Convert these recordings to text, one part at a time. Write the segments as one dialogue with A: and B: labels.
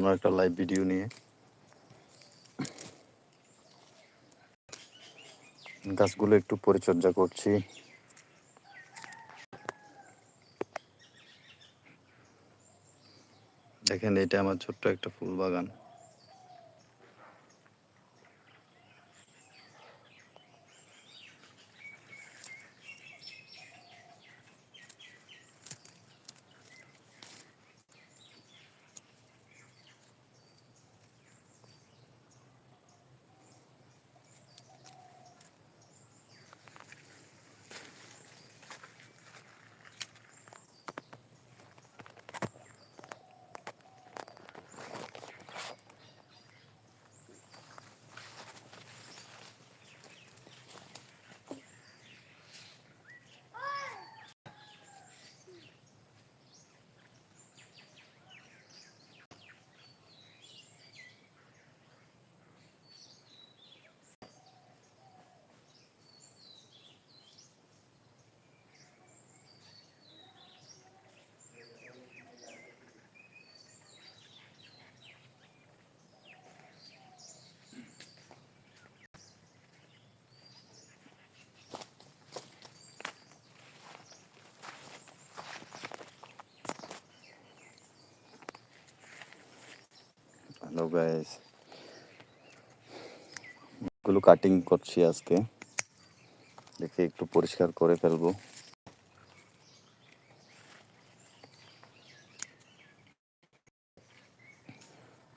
A: নতুন একটা live video নিয়ে। গাছগুলো একটু পরিচর্যা করছি। দেখেন, এটা আমার ছোট্ট একটা ফুল বাগান হ্যালো গাইসগুলো কাটিং করছি আজকে। দেখে একটু পরিষ্কার করে ফেলব।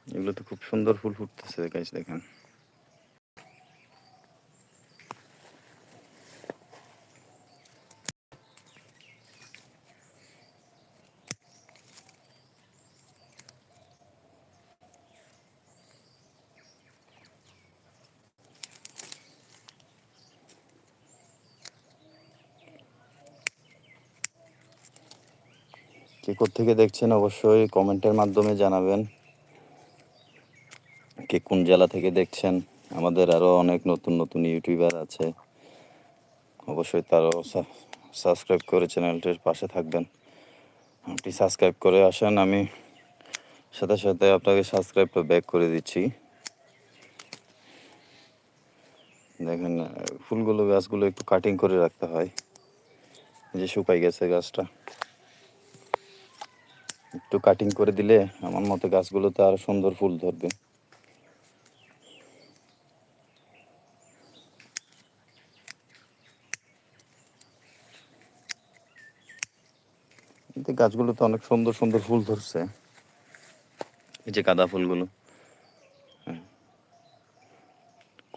A: এগুলো তো খুব সুন্দর ফুল ফুটতেছে গাইস দেখেন। কে থেকে দেখছেন অবশ্যই কমেন্টের মাধ্যমে জানাবেন। কে কোন জেলা থেকে দেখছেন? আমাদের আরও অনেক নতুন নতুন ইউটিউবার আছে। অবশ্যই তারাও সাবস্ক্রাইব করে চ্যানেলটির পাশে থাকবেন। আপনি সাবস্ক্রাইব করে আসেন, আমি সাথে সাথে আপনাকে সাবস্ক্রাইবটা ব্যাক করে দিচ্ছি। দেখেন, ফুলগুলো, গাছগুলো একটু কাটিং করে রাখতে হয়। যে শুকাই গেছে গাছটা। একটু কাটিং করে দিলে আমার মতে গাছগুলোতে আরও সুন্দর ফুল ধরবে। গাছগুলোতে অনেক সুন্দর সুন্দর ফুল ধরছে। এই যে গাঁদা ফুলগুলো। হ্যাঁ।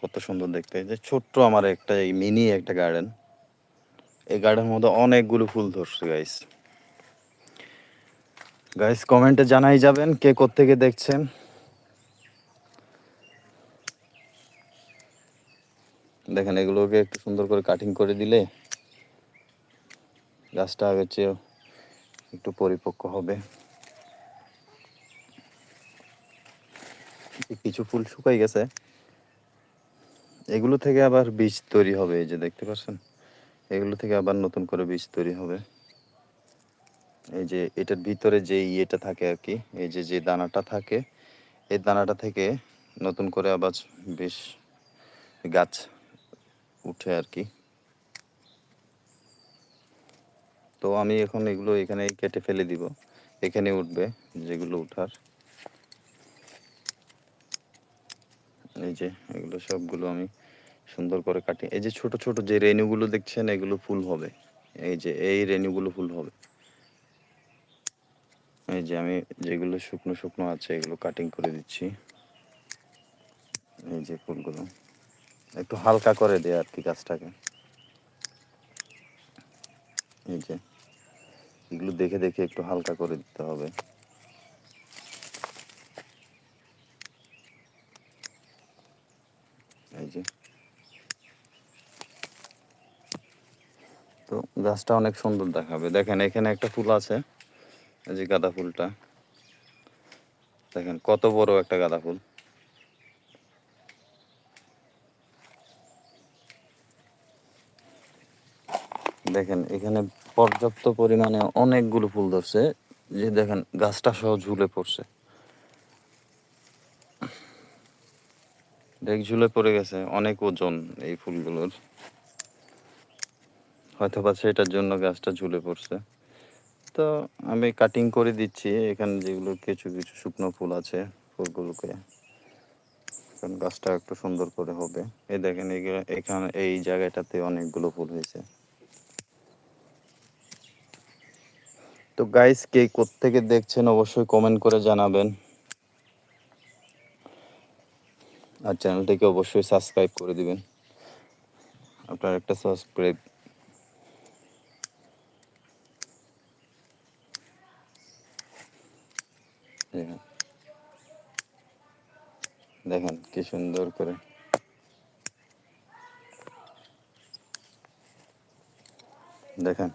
A: কত সুন্দর দেখতে। এই যে ছোট্ট আমার একটা এই মিনি একটা গার্ডেন এই গার্ডেনের মধ্যে অনেকগুলো ফুল ধরছে গাইস গাইস কমেন্টে জানাই যাবেন কে থেকে দেখছেন। দেখেন, এগুলোকে একটু সুন্দর করে কাটিং করে দিলে গাছটা আগের চেয়ে একটু পরিপক্ক হবে। কিছু ফুল শুকাই গেছে। এগুলো থেকে আবার বীজ তৈরি হবে, এই যে দেখতে পাচ্ছেন? এগুলো থেকে আবার নতুন করে বীজ তৈরি হবে। এই যে এটার ভিতরে যে ইয়েটা থাকে আর কি এই যে যে দানাটা থাকে, এই দানাটা থেকে নতুন করে আবার বেশ গাছ উঠে আর কি তো আমি এখন এগুলো এখানে কেটে ফেলে দিব। এখানে উঠবে যেগুলো উঠার। এই যে, এগুলো সবগুলো আমি সুন্দর করে কাটি। এই যে ছোট ছোট যে রেনুগুলো দেখছেন, এগুলো ফুল হবে। এই যে, এই রেনুগুলো ফুল হবে। এই যে আমি যেগুলো শুকনো শুকনো আছে, এগুলো কাটিং করে দিচ্ছি। এই যে ফুলগুলো। একটু হালকা করে দেয় আর কি গাছটাকে। এই যে, এগুলো দেখে দেখে একটু হালকা করে দিতে হবে। এই যে। তো গাছটা অনেক সুন্দর দেখাবে। দেখেন, এখানে একটা ফুল আছে। এই যে গাঁদা ফুলটা। দেখেন, কত বড় একটা গাঁদা ফুল। দেখেন, এখানে পর্যাপ্ত পরিমাণে অনেকগুলো ফুল ধরছে। যে দেখেন, গাছটা সহ ঝুলে পড়ছে। ডেক ঝুলে পড়ে গেছে অনেক ওজন এই ফুলগুলোর। হয়তো বা সেটার জন্য গাছটা ঝুলে পড়ছে। তো আমি কাটিং করে দিচ্ছি। এখানে যেগুলো কিছু কিছু শুকনো ফুল আছে ফুলগুলোকে। গাছটা একটু সুন্দর করে হবে। এই দেখেন এখানে এই জায়গাটাতে অনেকগুলো ফুল হয়েছে। তো গাইস কে থেকে দেখছেন অবশ্যই কমেন্ট করে জানাবেন। আর চ্যানেলটিকে অবশ্যই সাবস্ক্রাইব করে দিবেন। আপনার একটা সাবস্ক্রাইব দেখেন। কি সুন্দর করে। দেখেন।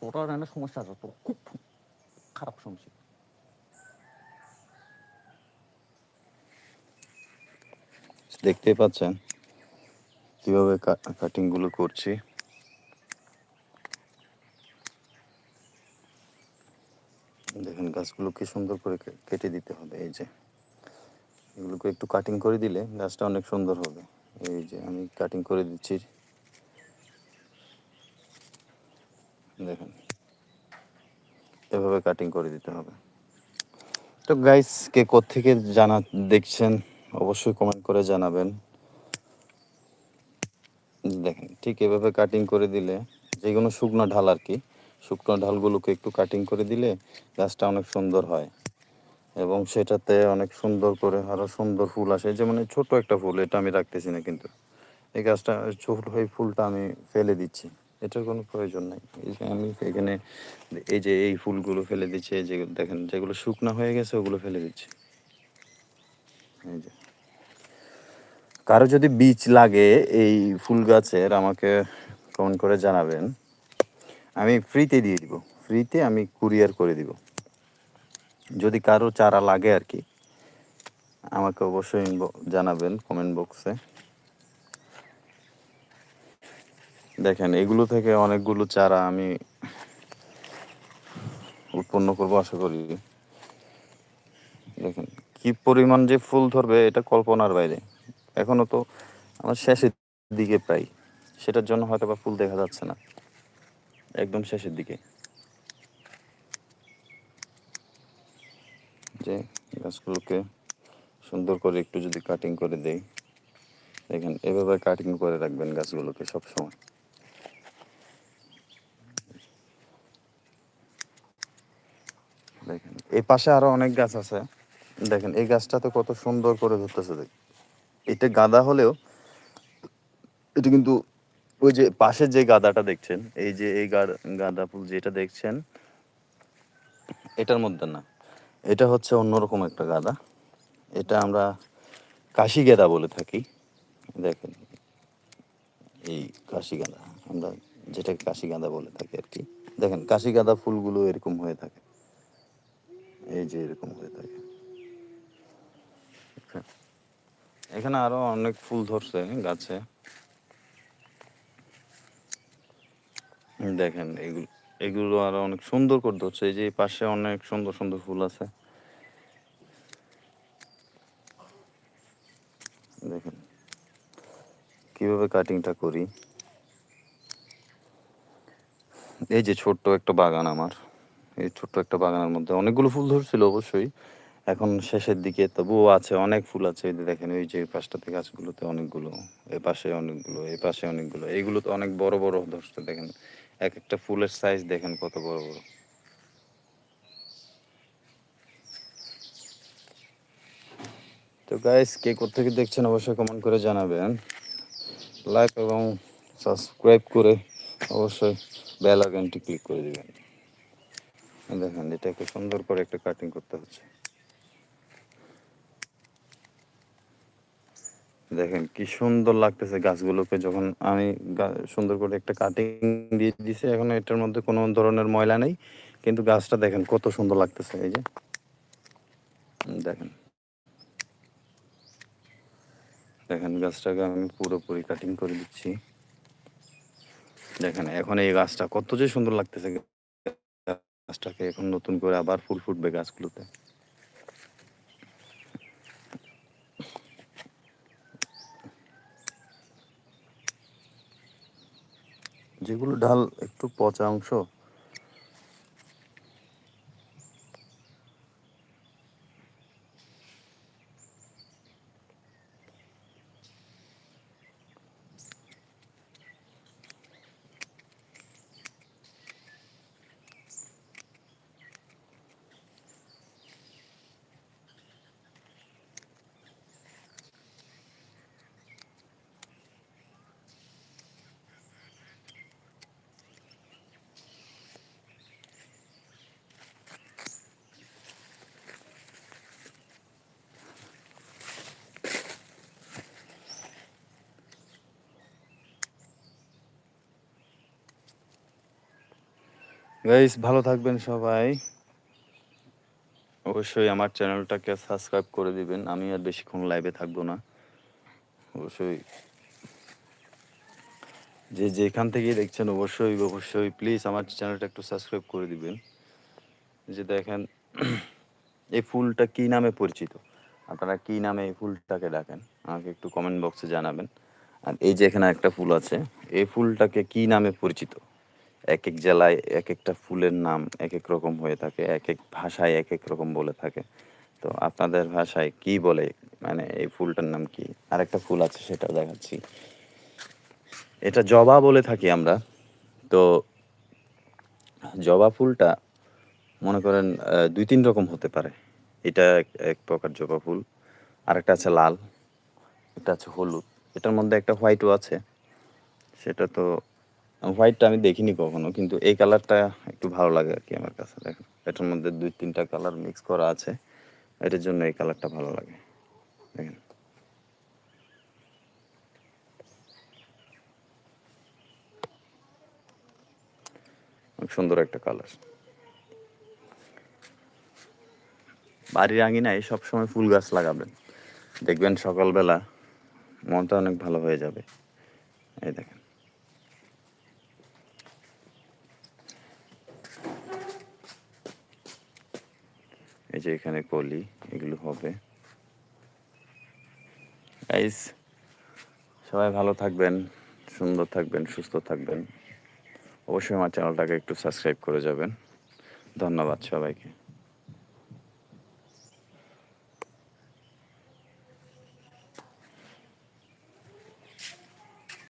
B: তোটার একটা সমস্যা আছে খুব খারাপ সমস্যা।
A: দেখতেই পাচ্ছেন কীভাবে কাটিংগুলো করছি। দেখেন গাছগুলো সুন্দর করে কেটে দিতে হবে, এই যে। এগুলোকে একটু কাটিং করে দিলে গাছটা অনেক সুন্দর হবে। এই যে, আমি কাটিং করে দিচ্ছি। দেখেন, এভাবে কাটিং করে দিতে হবে। তো গাইস কে থেকে জানা দেখছেন, অবশ্যই কমেন্ট করে জানাবেন। দেখেন, ঠিক এভাবে কাটিং করে দিলে যে কোনো শুকনো ঢাল আর কি শুকনো ঢালগুলোকে একটু কাটিং করে দিলে গাছটা অনেক সুন্দর হয়। এবং সেটাতে অনেক সুন্দর করে আরও সুন্দর ফুল আসে। যেমন এই ছোট একটা ফুল, এটা আমি রাখতেছি না কিন্তু। এই গাছটা ছোট এই ফুলটা আমি ফেলে দিচ্ছি। এটার কোনো প্রয়োজন নেই। এই যে আমি এখানে এই যে এই ফুলগুলো ফেলে দিচ্ছি, এই যে দেখেন, যেগুলো শুকনো হয়ে গেছে ওগুলো ফেলে দিচ্ছি। এই যে। কারও যদি বীজ লাগে এই ফুল গাছের, আমাকে কমেন্ট করে জানাবেন। আমি ফ্রিতে দিয়ে দিব। ফ্রিতে আমি কুরিয়ার করে দিব। যদি কারও চারা লাগে আর কি, আমাকে অবশ্যই জানাবেন কমেন্ট বক্সে দেখেন, এগুলো থেকে অনেকগুলো চারা আমি উৎপন্ন করব, আশা করি। দেখেন, কি পরিমাণ যে ফুল ধরবে, এটা কল্পনার বাইরে। এখনও তো আমার শেষের দিকে প্রায়। সেটার জন্য হয়তো বা ফুল দেখা যাচ্ছে না। একদম শেষের দিকে। যে গাছগুলোকে সুন্দর করে একটু যদি কাটিং করে দেই, দেখেন, এভাবে কাটিং করে রাখবেন গাছগুলোকে সব সময় দেখেন, এই পাশে আরও অনেক গাছ আছে। দেখেন, এই গাছটাতে কত সুন্দর করে ধরতেছে দেখ। এটা গাঁদা হলেও, এটা কিন্তু ওই যে পাশের যে গাঁদাটা দেখছেন, এই যে এই গাঁদা ফুল যেটা দেখছেন, এটার মধ্যে না, এটা হচ্ছে অন্যরকম একটা গাঁদা। এটা আমরা কাশি গাঁদা বলে থাকি। দেখেন, এই কাশি গাঁদা, আমরা যেটাকে কাশি গাঁদা বলে থাকি আর কি। দেখেন, কাশি গাঁদা ফুলগুলো এরকম হয়ে থাকে। এই যে এরকম হয়ে থাকে। এখানে আরও অনেক ফুল ধরছে, গাছে। দেখেন, এগুলো এগুলো আরও অনেক সুন্দর করে ধরছে। এই যে পাশে অনেক সুন্দর সুন্দর ফুল আছে। দেখেন, কীভাবে কাটিংটা করি। এই যে ছোট্ট একটা বাগান আমার। এই ছোট্ট একটা বাগানের মধ্যে অনেকগুলো ফুল ধরছিল অবশ্যই। এখন শেষের দিকে তবুও আছে, অনেক ফুল আছে। এই দেখেন ওই যে পাশটাতে গাছগুলোতে অনেকগুলো, এ পাশে অনেকগুলো এই পাশে অনেকগুলো। এইগুলো তো অনেক বড় বড় ধরছে, দেখেন। এক একটা ফুলের সাইজ দেখেন কত বড় বড়। তো গাইস কে থেকে দেখছেন অবশ্যই কমেন্ট করে জানাবেন। লাইক এবং সাবস্ক্রাইব করে অবশ্যই বেল আইকনটি ক্লিক করে দিবেন। দেখেন, এটাকে সুন্দর করে একটা কাটিং করতে হচ্ছে। দেখেন কি সুন্দর লাগতেছে গাছগুলোকে যখন আমি সুন্দর করে একটা কাটিং দিয়ে দিছি, এখন এটার মধ্যে কোনো ধরনের ময়লা নেই, কিন্তু গাছটা দেখেন কত সুন্দর লাগতেছে, এই যে। দেখেন। দেখেন গাছটাকে আমি পুরোপুরি কাটিং করে দিচ্ছি। দেখেন, এখন এই গাছটা কত যে সুন্দর লাগতেছে গাছটাকে, এখন নতুন করে আবার ফুল ফুটবে গাছগুলোতে। যেগুলো ডাল একটু পচা অংশ গাইস ভালো থাকবেন সবাই। অবশ্যই আমার চ্যানেলটাকে সাবস্ক্রাইব করে দিবেন। আমি আর বেশিক্ষণ লাইভে থাকব না। অবশ্যই যে যেখান থেকে দেখছেন, অবশ্যই অবশ্যই প্লিজ আমার চ্যানেলটা একটু সাবস্ক্রাইব করে দিবেন। যে দেখেন, এই ফুলটা কি নামে পরিচিত? আপনারা কি নামে এই ফুলটাকে ডাকেন? আমাকে একটু কমেন্ট বক্সে জানাবেন। আর এই যে এখানে একটা ফুল আছে, এই ফুলটাকে কি নামে পরিচিত? এক এক জেলায় এক একটা ফুলের নাম এক এক রকম হয়ে থাকে এক এক ভাষায় এক এক রকম বলে থাকে। তো আপনাদের ভাষায় কি বলে? মানে এই ফুলটার নাম কি? আরেকটা ফুল আছে সেটা দেখাচ্ছি। এটা জবা বলে থাকি আমরা। তো জবা ফুলটা মনে করেন দুই তিন রকম হতে পারে। এটা এক- প্রকার জবা ফুল, আরেকটা আছে লাল এটা আছে হলুদ। এটার মধ্যে একটা হোয়াইটও আছে। সেটা তো হোয়াইটটা আমি দেখিনি কখনো, কিন্তু এই কালারটা একটু ভালো লাগে আর কি আমার কাছে। দেখেন, এটার মধ্যে দুই তিনটা কালার মিক্স করা আছে, এটার জন্য এই কালারটা ভালো লাগে। দেখেন। সুন্দর একটা কালার বাড়ির আঙিনায় সবসময় ফুল গাছ লাগাবেন। দেখবেন সকালবেলা মনটা অনেক ভালো হয়ে যাবে। এই দেখেন। যে এখানে কলি, এগুলো হবে। গাইস সবাই ভালো থাকবেন, সুন্দর থাকবেন, সুস্থ থাকবেন। অবশ্যই আমার চ্যানেলটাকে একটু সাবস্ক্রাইব করে যাবেন। ধন্যবাদ সবাইকে।